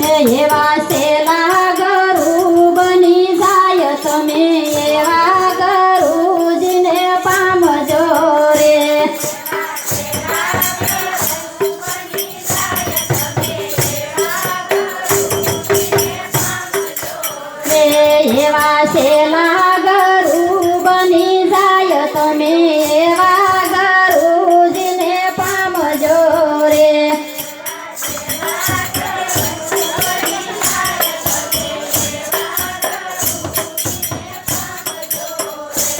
એવા સેલા ગરુ બની જાય તમે એવા ગરુજીને પામજો રે એવા સેલા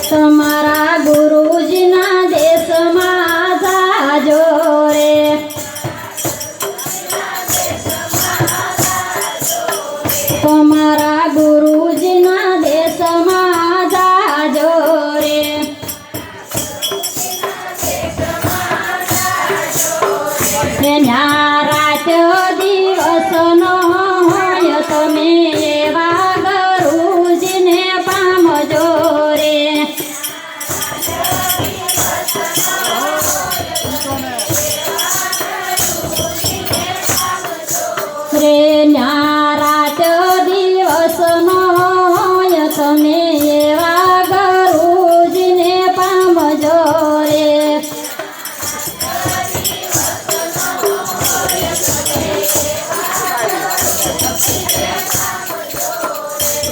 તમારા ગુરુજીના દેશમાં જાજો રે તમારા ગુરુજીના દેશમાં જાજો રે રાત દિવસ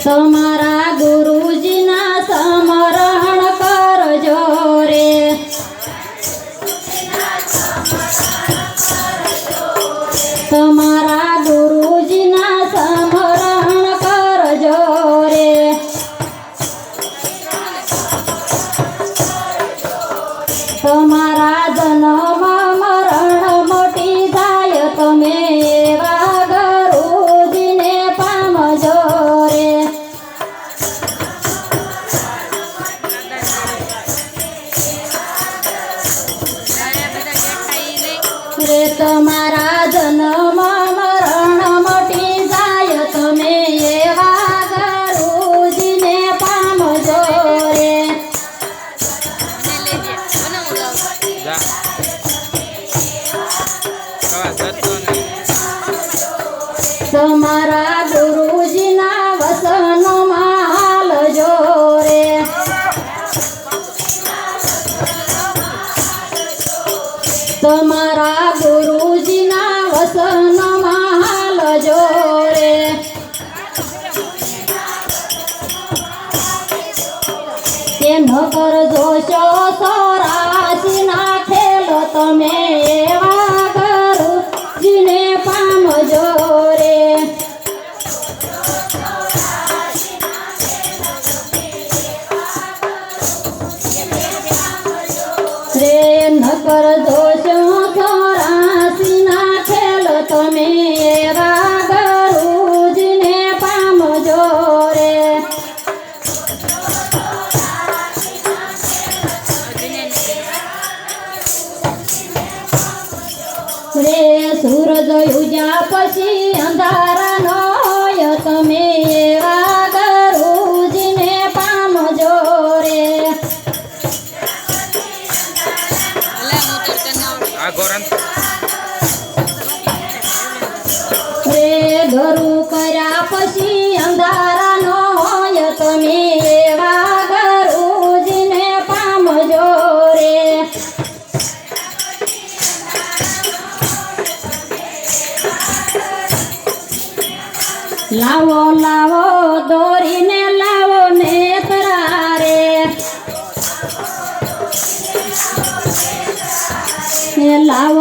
તમારા ગુરુજીના તમારા જન્મ મરણ મટી જાય તમે એવા ગુરુજીને પામજો રે. તમારા ગુરુજીના વસનમાં હાલજો રે. તમારા ન કરજો છો સોરાસી નાખેલો તમે એવા ગુરુજીને પામજો રે. રે ન કરજો આ ગોરન રે ગરુ કર્યા પછી અંધારા નો હોય તમે એવા ગુરુજીને પામજો રે. લાવો લાવો દોરી